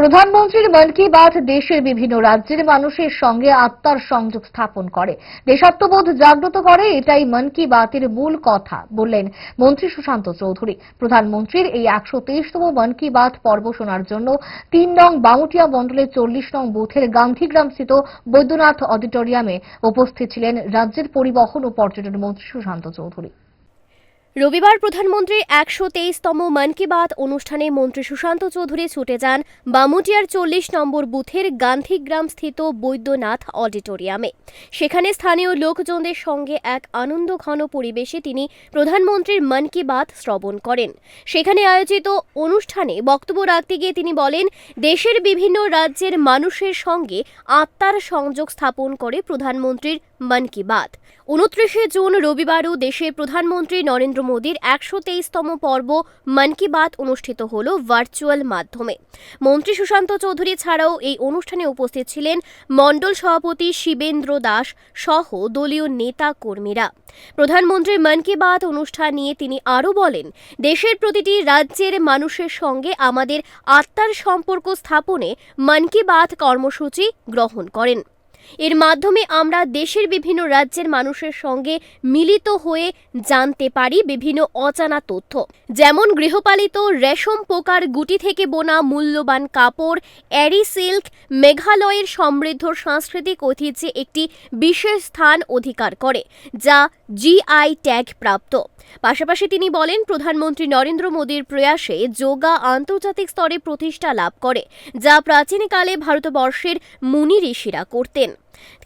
প্রধানমন্ত্রীর মন কি বাত দেশের বিভিন্ন রাজ্যের মানুষের সঙ্গে আত্মার সংযোগ স্থাপন করে। দেশাত্মবোধ জাগ্রত করে, এটাই মন কি বাতের মূল কথা, বললেন মন্ত্রী সুশান্ত চৌধুরী। প্রধানমন্ত্রীর এই একশো তেইশতম মন কি বাত পর্ব শোনার জন্য তিন নং বামুটিয়া মণ্ডলের চল্লিশ নং বুথের গান্ধীগ্রামস্থিত বৈদ্যনাথ অডিটোরিয়ামে উপস্থিত ছিলেন রাজ্যের পরিবহন ও পর্যটন মন্ত্রী সুশান্ত চৌধুরী। রবিবার প্রধানমন্ত্রীর একশো তেইশতম মন কি বাত অনুষ্ঠানে মন্ত্রী সুশান্ত চৌধুরী ছুটে যান বামুটিয়ার চল্লিশ নম্বর বুথের গান্ধীগ্রাম স্থিত বৈদ্যনাথ অডিটোরিয়ামে। সেখানে স্থানীয় লোকজনদের সঙ্গে এক আনন্দঘন পরিবেশে তিনি প্রধানমন্ত্রীর মন কি বাত শ্রবণ করেন। সেখানে আয়োজিত অনুষ্ঠানে বক্তব্য রাখতে গিয়ে তিনি বলেন, দেশের বিভিন্ন রাজ্যের মানুষের সঙ্গে আত্মার সংযোগ স্থাপন করে প্রধানমন্ত্রীর মন কি বাত। উনত্রিশে জুন রবিবারও দেশের প্রধানমন্ত্রী নরেন্দ্র মোদীর একশো তেইশতম পর্ব মন কি বাত অনুষ্ঠিত হল ভার্চুয়াল মাধ্যমে। মন্ত্রী সুশান্ত চৌধুরী ছাড়াও এই অনুষ্ঠানে উপস্থিত ছিলেন মণ্ডল সভাপতি শিবেন্দ্র দাস সহ দলীয় নেতা কর্মীরা প্রধানমন্ত্রীর মন কি বাত অনুষ্ঠান নিয়ে তিনি আরও বলেন, দেশের প্রতিটি রাজ্যের মানুষের সঙ্গে আমাদের আত্মার সম্পর্ক স্থাপনে মন কি বাত কর্মসূচি গ্রহণ করেন। এর মাধ্যমে আমরা দেশের বিভিন্ন রাজ্যের মানুষের সঙ্গে মিলিত হয়ে জানতে পারি বিভিন্ন অজানা তথ্য। যেমন গৃহপালিত রেশম পোকার গুটি থেকে বোনা মূল্যবান কাপড় অ্যারি সিল্ক, মেঘালয়ের সমৃদ্ধ সাংস্কৃতিক ঐতিহ্যে একটি বিশেষ স্থান অধিকার করে, যা জিআই ট্যাগ প্রাপ্ত। পাশাপাশি তিনি বলেন, প্রধানমন্ত্রী নরেন্দ্র মোদীর প্রয়াসে যোগা আন্তর্জাতিক স্তরে প্রতিষ্ঠা লাভ করে, যা প্রাচীনকালে ভারতবর্ষের মুনি ঋষিরা করতেন।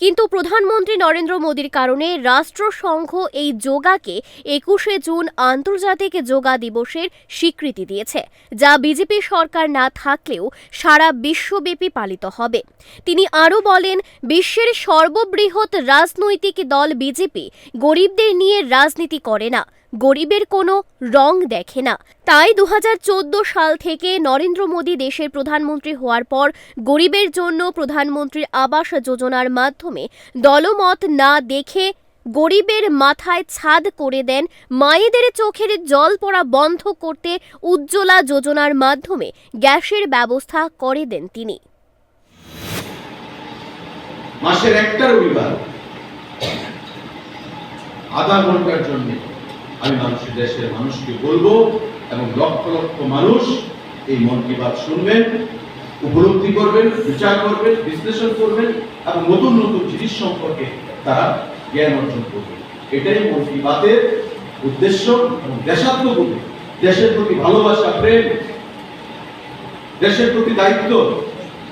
কিন্তু প্রধানমন্ত্রী নরেন্দ্র মোদীর কারণে রাষ্ট্রসংঘ এই যোগাকে একুশে জুন আন্তর্জাতিক যোগা দিবসের স্বীকৃতি দিয়েছে, যা বিজেপি সরকার না থাকলেও সারা বিশ্বব্যাপী পালিত হবে। তিনি আরও বলেন, বিশ্বের সর্ববৃহৎ রাজনৈতিক দল বিজেপি গরিবদের নিয়ে রাজনীতি করে না। গরিবের কোনো রং দেখে না। তাই দু হাজার চোদ্দ সাল থেকে নরেন্দ্র মোদী দেশের প্রধানমন্ত্রী হওয়ার পর গরিবের জন্য প্রধানমন্ত্রীর আবাস যোজনার মাধ্যমে দলমত না দেখে গরিবের মাথায় ছাদ করে দেন, মায়েদের চোখের জল পড়া বন্ধ করতে উজ্জ্বলা যোজনার মাধ্যমে গ্যাসের ব্যবস্থা করে দেন তিনি। মাসের একটা রবিবার আধা ঘণ্টার জন্য আমি মানুষের দেশের মানুষকে বলব এবং লক্ষ লক্ষ মানুষ এই মন কি বাত শুনবেন, উপলব্ধি করবেন, বিচার করবেন, বিশ্লেষণ করবেন এবং নতুন নতুন জিনিস সম্পর্কে তারা জ্ঞান অর্জন করবে এটাই মন কি বাতের উদ্দেশ্য এবং দেশাত্মবোধে। দেশের প্রতি ভালোবাসা, প্রেম, দেশের প্রতি দায়িত্ব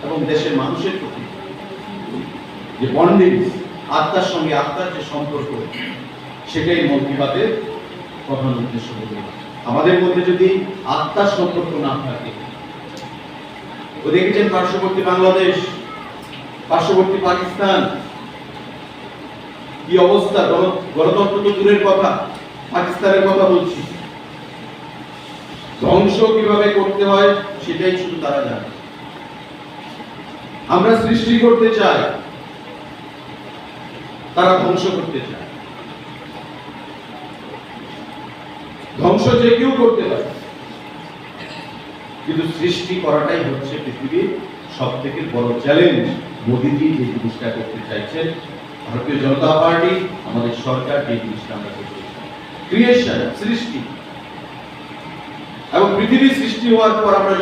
এবং দেশের মানুষের প্রতি যে বন্ডিং আত্মার সঙ্গে আত্মার যে সম্পর্ক, সেটাই মন কি বাতের প্রধান উদ্দেশ্য আমাদের মধ্যে যদি আত্মার সম্পর্ক না থাকে, ও দেখেছেন পার্শ্ববর্তী বাংলাদেশ, পার্শ্ববর্তী পাকিস্তান, কি অবস্থা? গণতন্ত্র তো দূরের কথা, পাকিস্তানের কথা বলছি। ধ্বংস কীভাবে করতে হয়, সেটাই শুধু তারা জানে। আমরা সৃষ্টি করতে চাই, তারা ধ্বংস করতে চায়। ধ্বংস যে কেউ করতে পারে। কিন্তু সৃষ্টি করাটাই হচ্ছে পৃথিবীর সব থেকে বড় চ্যালেঞ্জ যে জিনিসটা করতে চাইছেন, ভারতীয় জনতা পার্টি, আমাদের সরকার যে জিনিসটা আমরা করতে ক্রিয়েশন সৃষ্টি। এবং পৃথিবী সৃষ্টি হওয়ার পর আমরা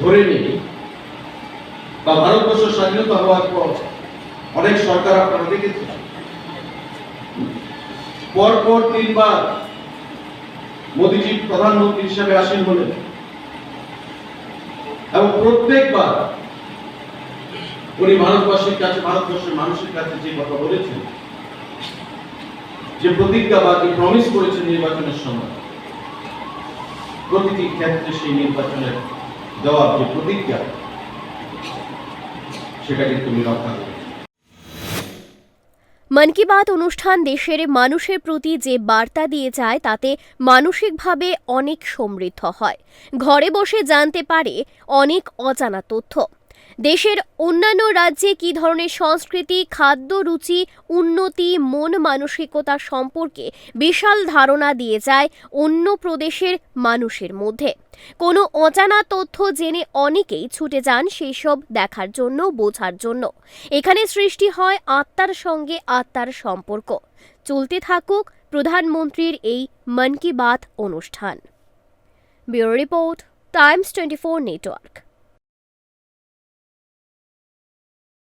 ধরে নিই, বা ভারতবর্ষ স্বাধীনতা হওয়ার পর অনেক সরকার আপনারা দেখেছেন। পর পর তিনবার মোদীজি প্রধানমন্ত্রী হিসেবে আসীন হলেন। এবং প্রত্যেকবার উনি ভারতবাসীর কাছে, ভারতবর্ষের মানুষের কাছে যে কথা বলেছেন, যে প্রতিজ্ঞা বা যে প্রমিস করেছেন নির্বাচনের সময়, প্রতিটি ক্ষেত্রে সেই নির্বাচনের দেওয়ার যে প্রতিজ্ঞা, সেটা কিন্তু রক্ষা মন কি বাত অনুষ্ঠান দেশের মানুষের প্রতি যে বার্তা দিয়ে যায়, তাতে মানসিকভাবে অনেক সমৃদ্ধ হয়। ঘরে বসে জানতে পারে অনেক অজানা তথ্য। দেশের অন্যান্য রাজ্যে কী ধরনের সংস্কৃতি, খাদ্য রুচি, উন্নতি, মন মানসিকতা সম্পর্কে বিশাল ধারণা দিয়ে যায় অন্য প্রদেশের মানুষের মধ্যে? কোনো অজানা তথ্য জেনে অনেকেই ছুটে যান সেই সব দেখার জন্য, বোঝার জন্য। এখানে সৃষ্টি হয় আত্মার সঙ্গে আত্মার সম্পর্ক। চলতে থাকুক প্রধানমন্ত্রীর এই মন কি বাত অনুষ্ঠান। Bureau report, Times twenty four network.